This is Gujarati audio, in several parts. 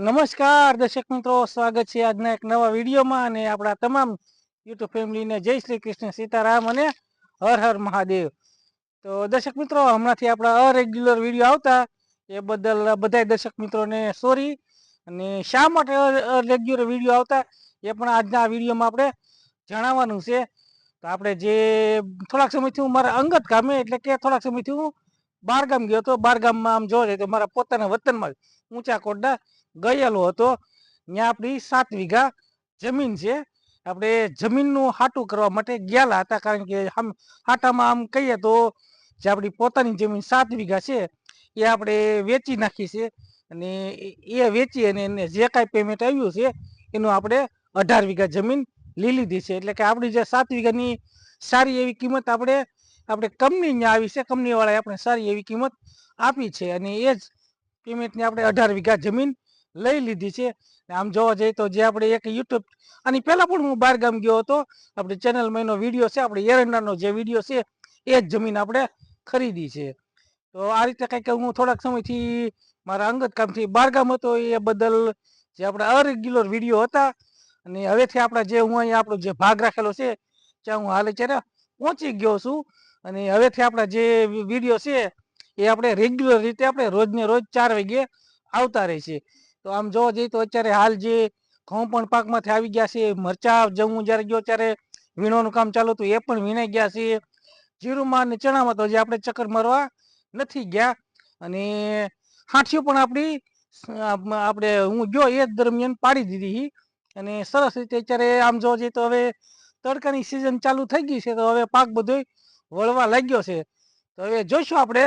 નમસ્કાર દર્શક મિત્રો, સ્વાગત છે આજના એક નવા વિડીયોમાં અને આપણા તમામ યુટ્યુબ ફેમિલીને જય શ્રી કૃષ્ણ સીતારામ અને હર હર મહાદેવ. તો દર્શક મિત્રો, હમણાંથી આપણા અરેગ્યુલર વીડિયો આવતા, એ બદલ બધા દર્શક મિત્રોને સોરી. અને શા માટે અરેગ્યુલર વીડિયો આવતા, એ પણ આજના વિડીયોમાં આપણે જણાવવાનું છે. તો આપણે જે થોડાક સમયથી હું મારા અંગત કામે એટલે કે થોડાક સમયથી હું બહાર ગામ ગયો હતો. બહાર ગામમાં આમ જોવા જાય તો મારા પોતાના વતનમાં ઊંચા કોટડા ગયેલો હતો. ત્યાં આપણી સાત વીઘા જમીન છે. આપણે જમીનનું હાટું કરવા માટે ગયેલા હતા. કારણ કે આમ હાટામાં આમ કહીએ તો જે આપણી પોતાની જમીન સાત વીઘા છે, એ આપણે વેચી નાખી છે. અને એ- વેચી અને એને જે કાંઈ પેમેન્ટ આવ્યું છે, એનું આપણે અઢાર વીઘા જમીન લઈ લીધી છે. એટલે કે આપણી જે સાત વીઘાની સારી એવી કિંમત આપણે આપણે કંપની ત્યાં આવી છે. કંપનીવાળાએ આપણે સારી એવી કિંમત આપી છે. અને એ જ પેમેન્ટની આપણે અઢાર વીઘા જમીન લઈ લીધી છે. આમ જોવા જઈએ તો જે આપણે એક યુટ્યુબ આની પહેલાં પણ હું બહાર ગામ ગયો હતો. આપણે ચેનલમાં એનો વીડિયો છે, આપણે એરંડાનો જે વીડિયો છે, એ જ જમીન આપણે ખરીદી છે. તો આ રીતે કંઈક હું થોડાક સમયથી મારા અંગત કામથી બહાર ગામ હતો, એ બદલ જે આપણા અરેગ્યુલર વીડિયો હતા અને હવેથી આપણા જે હું અહીંયા આપણો જે ભાગ રાખેલો છે, ત્યાં હું હાલે અત્યારે પહોંચી ગયો છું. અને હવેથી આપણા જે વીડિયો છે, એ આપણે રેગ્યુલર રીતે આપણે રોજને રોજ ચાર વાગ્યે આવતા રહે છે. તો આમ જોવા જઈએ તો અત્યારે હાલ જે ઘઉં પણ પાકમાંથી આવી ગયા છે, મરચા જવું જ્યારે ગયો ત્યારે વીણવાનું કામ ચાલુ હતું, એ પણ વીણાઈ ગયા છે. જીરુમાં અને ચણામાં તો જે આપણે ચક્કર મારવા નથી ગયા. અને હાંઠીઓ પણ આપણી આપણે હું ગયો એ દરમિયાન પાડી દીધી અને સરસ રીતે અત્યારે આમ જોવા જઈએ તો હવે તડકાની સિઝન ચાલુ થઈ ગઈ છે, તો હવે પાક બધોય વળવા લાગ્યો છે. તો હવે જોઈશું આપણે.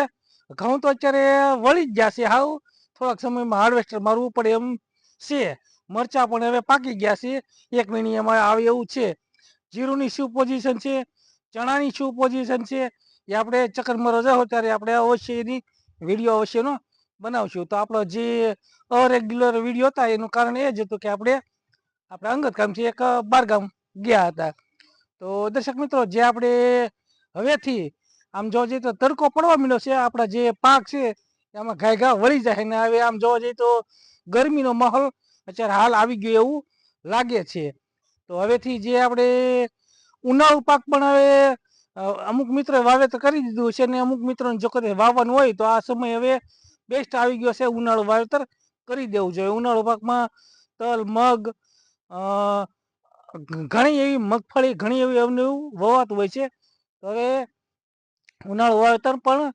ઘઉં તો અત્યારે વળી જ ગયા છે હાવ. થોડાક સમયમાં હાર્વેસ્ટર મારવું પડે એમ છે. મરચા પણ હવે પાકી ગયા છે. એક મહિની અમારે આવે એવું છે. જીરુની શું પોઝિશન છે? ચણાની શું પોઝિશન છે? એ આપણે ચક્કર રજા હોય ત્યારે આપણે અવશ્ય એની વીડિયો અવશ્યનો બનાવશું. તો આપણો જે અરેગ્યુલર વીડિયો હતા એનું કારણ એ જ હતું કે આપણે આપણે અંગત કામથી એક બારગામ ગયા હતા. તો દર્શક મિત્રો, જે આપણે હવેથી આમ જોવા જઈએ તો તડકો પડવા મળ્યો છે. આપણા જે પાક છે એમાં ઘાય ઘા વળી જાય ને હવે આમ જોવા જઈએ તો ગરમીનો માહોલ અત્યારે હાલ આવી ગયો એવું લાગે છે. તો હવેથી જે આપણે ઉનાળુ પાક પણ હવે અમુક મિત્રોએ વાવેતર કરી દીધું છે ને અમુક મિત્રોને જો કદાચ વાવવાનું હોય તો આ સમય હવે બેસ્ટ આવી ગયો છે ઉનાળુ વાવેતર કરી દેવું જોઈએ. ઉનાળુ પાકમાં તલ, મગ ઘણી એવી મગફળી, ઘણી એવી અવનવું વવાતું હોય છે. તો હવે ઉનાળુ વાવેતર પણ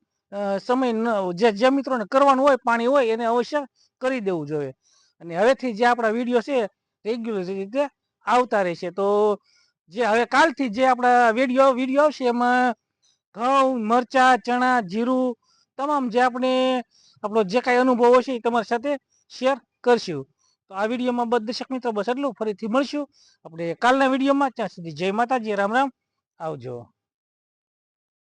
સમય ન, જે જે મિત્રોને કરવાનું હોય, પાણી હોય, એને અવશ્ય કરી દેવું જોઈએ. અને હવેથી જે આપણા વીડિયો છે, રેગ્યુલર રીતે આવતા રહેશે, તો જે હવે કાલથી જે આપણા વીડિયો વીડિયો આવશે, એમાં ઘઉં, મરચા, ચણા, જીરું, તમામ જે આપણે, આપણો જે કાંઈ અનુભવ હશે, એ તમારી સાથે શેર કરશું. તો આ વિડીયોમાં બસ દર્શક મિત્રો બસ એટલું ફરીથી મળશું. આપણે કાલના વિડીયોમાં, ત્યાં સુધી જય માતાજી, રામ રામ. આવજો.